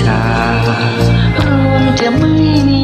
ชา รวจะไม่มี